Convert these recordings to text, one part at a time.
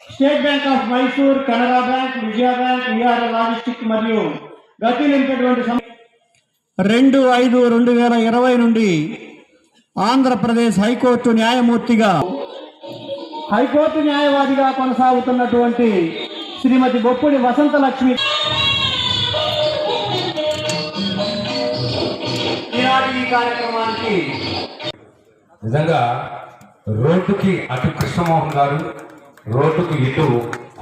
State Bank of Mysore Canara Bank Vijaya Bank VR logistic మరియు Gati limited సం- రెండు ఐదు రెండు వేల ఇరవై నుండి ఆంధ్రప్రదేశ్ హైకోర్టు న్యాయమూర్తిగా హైకోర్టు న్యాయవాదిగా కొనసాగుతున్నటువంటి శ్రీమతి బొప్పుడి వసంత లక్ష్మి ఈనాటి ఈ కార్యక్రమానికి నిజంగా రోడ్డుకి అటు కృష్ణమోహన్ గారు రోడ్డుకు ఇటు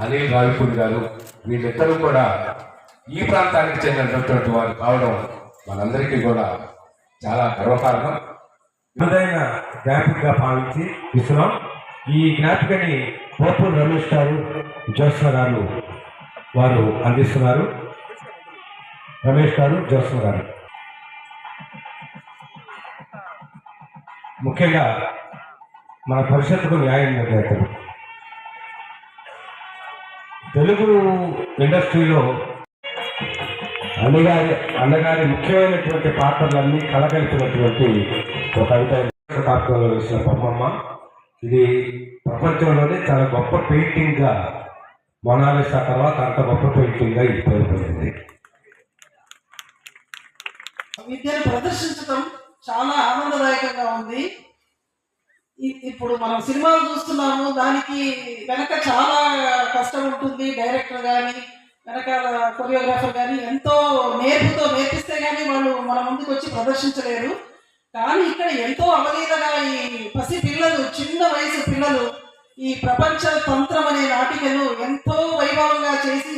అనిల్ రావిపూడి గారు వీళ్ళిద్దరూ కూడా ఈ ప్రాంతానికి చెందినటువంటి వారు కావడం మనందరికీ కూడా చాలా గర్వకారణం. ఇదైన జ్ఞాపికగా భావించి ఇస్తున్నాం ఈ జ్ఞాపికని పోపుల్ రమేష్ గారు జ్యోత్స్న గారు వారు అందిస్తున్నారు. రమేష్ గారు జ్యోత్స్న గారు. ముఖ్యంగా మన భవిష్యత్తుకు న్యాయం నిర్ణేతలు తెలుగు ఇండస్ట్రీలో అన్నగారి అన్నగారి ముఖ్యమైనటువంటి పాత్రలన్నీ కలగలిపినటువంటి ఒక కవిత వేసిన బొమ్మమ్మ. ఇది ప్రపంచంలోనే చాలా గొప్ప పెయింటింగ్గా మొనాలిసా తర్వాత అంత గొప్ప పెయింటింగ్గా ఇది పేరుపోయింది విద్యను ప్రదర్శించడం చాలా ఆనందదాయకంగా ఉంది. ఇప్పుడు మనం సినిమాలు చూస్తున్నాము దానికి వెనక చాలా కష్టం ఉంటుంది డైరెక్టర్ కానీ వెనకాల కొరియోగ్రాఫర్ కానీ ఎంతో నేర్పుతో నేర్పిస్తే కానీ వాళ్ళు మన ముందుకు వచ్చి ప్రదర్శించలేరు. కానీ ఇక్కడ ఎంతో అవలీలగా ఈ పసి పిల్లలు చిన్న వయసు పిల్లలు ఈ ప్రపంచ తంత్రం అనే నాటికను ఎంతో వైభవంగా చేసి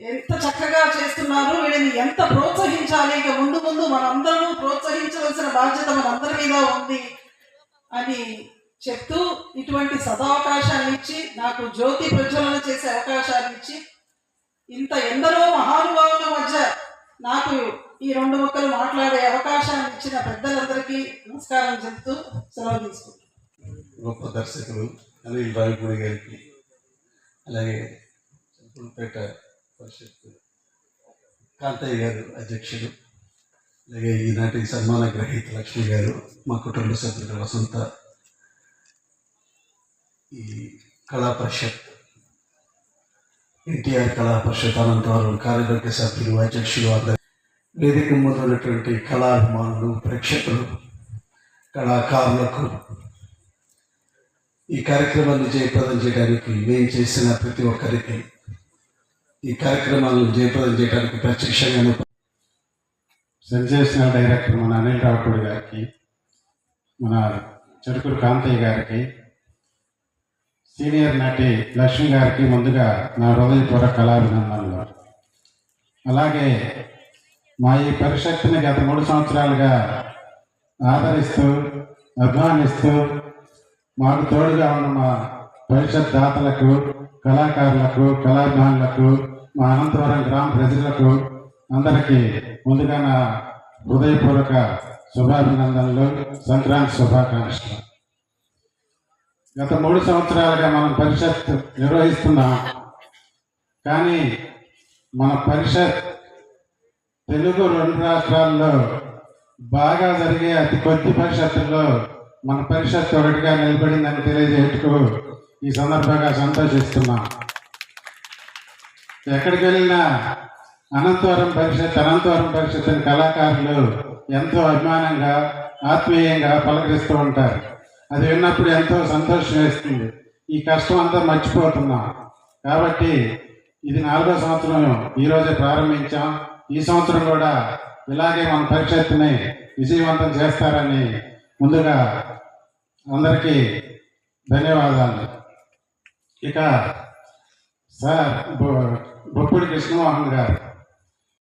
ఎంత చక్కగా చేస్తున్నారు వీళ్ళని ఎంత ప్రోత్సహించాలి ఇక ముందు ముందు మనందరూ ప్రోత్సహించవలసిన బాధ్యత మనందరి మీద ఉంది. అని చెప్తూ ఇటువంటి సదావకాశాన్ని ఇచ్చి నాకు జ్యోతి ప్రజ్వలన చేసే అవకాశాన్ని ఇచ్చి ఇంత ఎందరో మహానుభావుల మధ్య నాకు ఈ రెండు ముక్కలు మాట్లాడే అవకాశాన్ని ఇచ్చిన పెద్దలందరికీ నమస్కారం చెప్తూ సెలవు తీసుకుంటాను గొప్ప దర్శకులు అనిల్ రావిపూడి గారికి అలాగే చంపులపేట పరిషత్ కాంతయ్య గారు అధ్యక్షులు అలాగే ఈనాటి సన్మాన గ్రహీత లక్ష్మి గారు మా కుటుంబ సభ్యులు వసంత ఈ కళా పరిషత్ ఎన్టీఆర్ కళా పరిషత్ అనంతవరం కార్యవర్గ సభ్యులు అధ్యక్షులు అందరు వేదిక ముందు ఉన్నటువంటి కళాభిమానులు ప్రేక్షకులు కళాకారులకు ఈ కార్యక్రమాన్ని జయప్రదం చేయడానికి మేము చేసిన ప్రతి ఒక్కరికి ఈ కార్యక్రమాలను జయప్రదం చేయడానికి ప్రత్యక్షంగానే సెన్సేషనల్ డైరెక్టర్ మన అనిల్ రావుపూడి గారికి మన చెరుకురు కాంతయ్య గారికి సీనియర్ నటి లక్ష్మి గారికి ముందుగా నా హృదయపూర్వక కళాభినందనలు. అలాగే మా ఈ పరిషత్తుని గత మూడు సంవత్సరాలుగా ఆదరిస్తూ అభిమానిస్తూ మాకు తోడుగా ఉన్న మా పరిషత్ దాతలకు కళాకారులకు కళాభిమానులకు మా అనంతవరం గ్రామ ప్రజలకు అందరికీ ముందుగా నా హృదయపూర్వక శుభాభినందనలు సంక్రాంతి శుభాకాంక్షలు. గత మూడు సంవత్సరాలుగా మనం పరిషత్ నిర్వహిస్తున్నాం. కానీ మన పరిషత్ తెలుగు రెండు రాష్ట్రాల్లో బాగా జరిగే అతి కొద్ది పరిషత్తుల్లో మన పరిషత్ ఒకటిగా నిలబడిందని తెలియజేయటకు ఈ సందర్భంగా సంతోషిస్తున్నాం. ఎక్కడికి వెళ్ళినా అనంతవరం పరిషత్ అనంతవరం పరిషత్ అని కళాకారులు ఎంతో అభిమానంగా ఆత్మీయంగా పలకరిస్తూ ఉంటారు. అది విన్నప్పుడు ఎంతో సంతోషం వేస్తుంది. ఈ కష్టం అంతా మర్చిపోతున్నాం. కాబట్టి ఇది నాలుగో సంవత్సరం ఈరోజే ప్రారంభించాం. ఈ సంవత్సరం కూడా ఇలాగే మన పరిషత్తుని విజయవంతం చేస్తారని ముందుగా అందరికీ ధన్యవాదాలు. ఇక సార్ బొప్పుడి కృష్ణమోహన్ గారు.